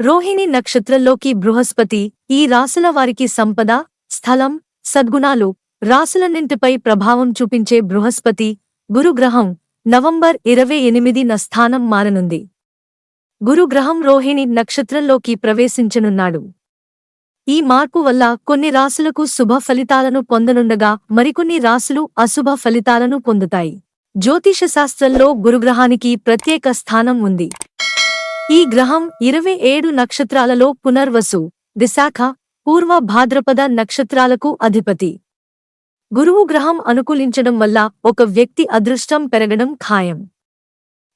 రోహిణి నక్షత్రంలోకి బృహస్పతి ఈ రాసుల వారికి సంపద స్థలం సద్గుణాలు రాసులన్నింటిపై ప్రభావం చూపించే బృహస్పతి గురుగ్రహం నవంబర్ ఇరవై ఎనిమిదిన స్థానం మారనుంది. గురుగ్రహం రోహిణి నక్షత్రంలోకి ప్రవేశించనున్నాడు. ఈ మార్పు వల్ల కొన్ని రాసులకు శుభ ఫలితాలను పొందనుండగా మరికొన్ని రాసులు అశుభ ఫలితాలను పొందుతాయి. జ్యోతిష శాస్త్రంలో గురుగ్రహానికి ప్రత్యేక స్థానం ఉంది. ఈ గ్రహం ఇరవై ఏడు నక్షత్రాలలో పునర్వసు విశాఖ పూర్వ భాద్రపద నక్షత్రాలకు అధిపతి. గురువు గ్రహం అనుకూలించడం వల్ల ఒక వ్యక్తి అదృష్టం పెరగడం ఖాయం.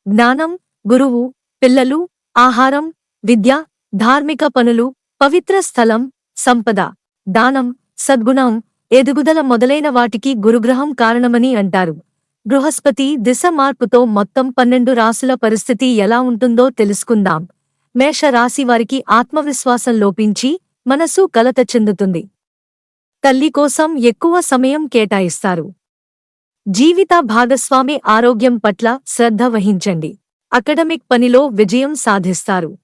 జ్ఞానం గురువు పిల్లలు ఆహారం విద్య ధార్మిక పనులు పవిత్ర స్థలం సంపద దానం సద్గుణం ఎదుగుదల మొదలైన వాటికి గురుగ్రహం కారణమని అంటారు. బృహస్పతి దిశ మార్పుతో మొత్తం పన్నెండు రాసుల పరిస్థితి ఎలా ఉంటుందో తెలుసుకుందాం. మేష రాశి వారికి ఆత్మవిశ్వాసం లోపించి మనసు కలత చెందుతుంది. తల్లి కోసం ఎక్కువ సమయం కేటాయిస్తారు. జీవిత భాగస్వామి ఆరోగ్యం పట్ల శ్రద్ధ వహించండి. అకడమిక్ పనిలో విజయం సాధిస్తారు.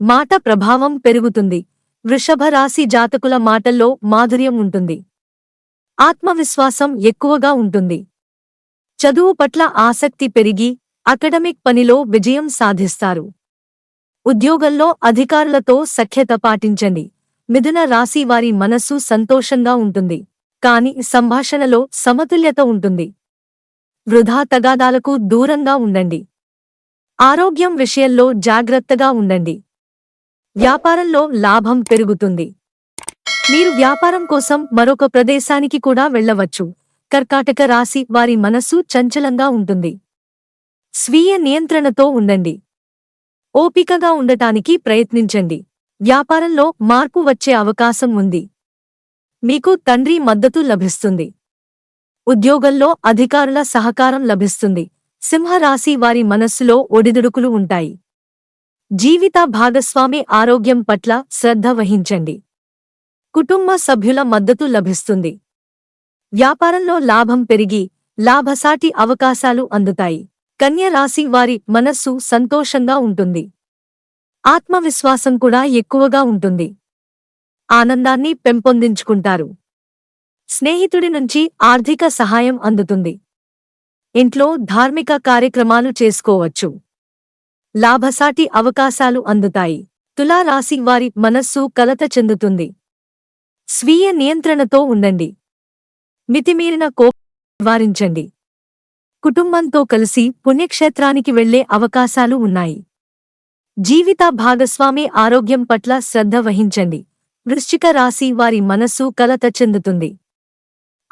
మాట ప్రభావం పెరుగుతుంది. వృషభ రాశి జాతకుల మాటల్లో మాధుర్యం ఉంటుంది. ఆత్మవిశ్వాసం ఎక్కువగా ఉంటుంది. చదువు పట్ల ఆసక్తి పెరిగి అకడమిక్ పనిలో విజయం సాధిస్తారు. ఉద్యోగంలో అధికారులతో సఖ్యత పాటించండి. మిథున రాశి వారి మనస్సు సంతోషంగా ఉంటుంది. కాని సంభాషణలో సమతుల్యత ఉంటుంది. వృధా తగాదాలకు దూరంగా ఉండండి. ఆరోగ్యం విషయంలో జాగ్రత్తగా ఉండండి. వ్యాపారంలో లాభం పెరుగుతుంది. మీరు వ్యాపారం కోసం మరొక ప్రదేశానికి కూడా వెళ్ళవచ్చు. కర్కాటక రాశి వారి మనస్సు చంచలంగా ఉంటుంది. స్వీయ నియంత్రణతో ఉండండి. ఓపికగా ఉండటానికి ప్రయత్నించండి. వ్యాపారంలో మార్పు వచ్చే అవకాశం ఉంది. మీకు తండ్రి మద్దతు లభిస్తుంది. ఉద్యోగంలో అధికారుల సహకారం లభిస్తుంది. సింహరాశి వారి మనస్సులో ఒడిదుడుకులు ఉంటాయి. జీవిత భాగస్వామి ఆరోగ్యం పట్ల శ్రద్ధ వహించండి. కుటుంబ సభ్యుల మద్దతు లభిస్తుంది. వ్యాపారంలో లాభం పెరిగి లాభసాటి అవకాశాలు అందుతాయి. కన్య రాశి వారి మనస్సు సంతోషంగా ఉంటుంది. ఆత్మవిశ్వాసం కూడా ఎక్కువగా ఉంటుంది. ఆనందాన్ని పెంపొందించుకుంటారు. స్నేహితుడి నుంచి ఆర్థిక సహాయం అందుతుంది. ఇంట్లో ధార్మిక కార్యక్రమాలు చేసుకోవచ్చు. లాభసాటి అవకాశాలు అందుతాయి. తులారాశి వారి మనస్సు కలత చెందుతుంది. స్వీయ నియంత్రణతో ఉండండి. మితిమీరిన కోపం నివారించండి. కుటుంబంతో కలిసి పుణ్యక్షేత్రానికి వెళ్ళే అవకాశాలు ఉన్నాయి. జీవిత భాగస్వామి ఆరోగ్యం పట్ల శ్రద్ధ వహించండి. వృశ్చిక రాశి వారి మనస్సు కలత చెందుతుంది.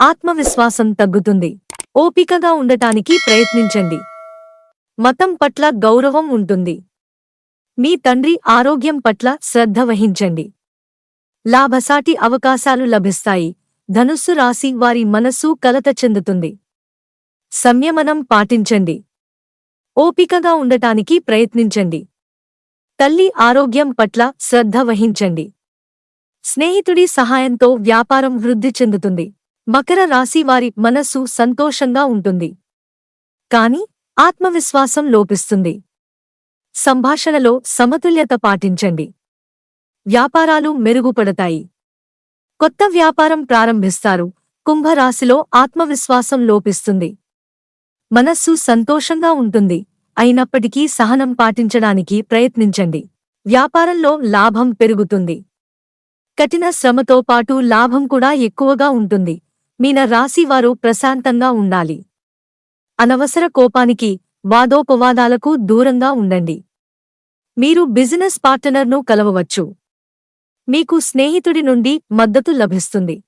ఆత్మవిశ్వాసం తగ్గుతుంది. ఓపికగా ఉండటానికి ప్రయత్నించండి. మతం పట్ల గౌరవం ఉంటుంది. మీ తండ్రి ఆరోగ్యం పట్ల శ్రద్ధ వహించండి. లాభసాటి అవకాశాలు లభిస్తాయి. ధనుస్సు రాశి వారి మనస్సు కలత చెందుతుంది. సంయమనం పాటించండి. ఓపికగా ఉండటానికి ప్రయత్నించండి. తల్లి ఆరోగ్యం పట్ల శ్రద్ధ వహించండి. స్నేహితుడి సహాయంతో వ్యాపారం వృద్ధి చెందుతుంది. మకర రాశి వారి మనస్సు సంతోషంగా ఉంటుంది. కాని ఆత్మవిశ్వాసం లోపిస్తుంది. సంభాషణలో సమతుల్యత పాటించండి. వ్యాపారాలు మెరుగుపడతాయి. కొత్త వ్యాపారం ప్రారంభిస్తారు. కుంభరాశిలో ఆత్మవిశ్వాసం లోపిస్తుంది. మనస్సు సంతోషంగా ఉంటుంది. అయినప్పటికీ సహనం పాటించడానికి ప్రయత్నించండి. వ్యాపారంలో లాభం పెరుగుతుంది. కఠిన శ్రమతో పాటు లాభం కూడా ఎక్కువగా ఉంటుంది. మీన రాశివారు ప్రశాంతంగా ఉండాలి. అనవసర కోపానికి వాదోపవాదాలకు దూరంగా ఉండండి. మీరు బిజినెస్ పార్టనర్ను కలవవచ్చు. మీకు స్నేహితుడి నుండి మద్దతు లభిస్తుంది.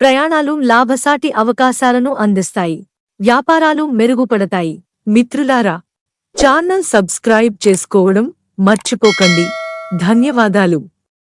ప్రయాణాలు లాభసాటి అవకాశాలను అందిస్తాయి. వ్యాపారాలు మెరుగుపడతాయి. మిత్రులారా ఛానల్ సబ్స్క్రైబ్ చేసుకోవడం మర్చిపోకండి. ధన్యవాదాలు.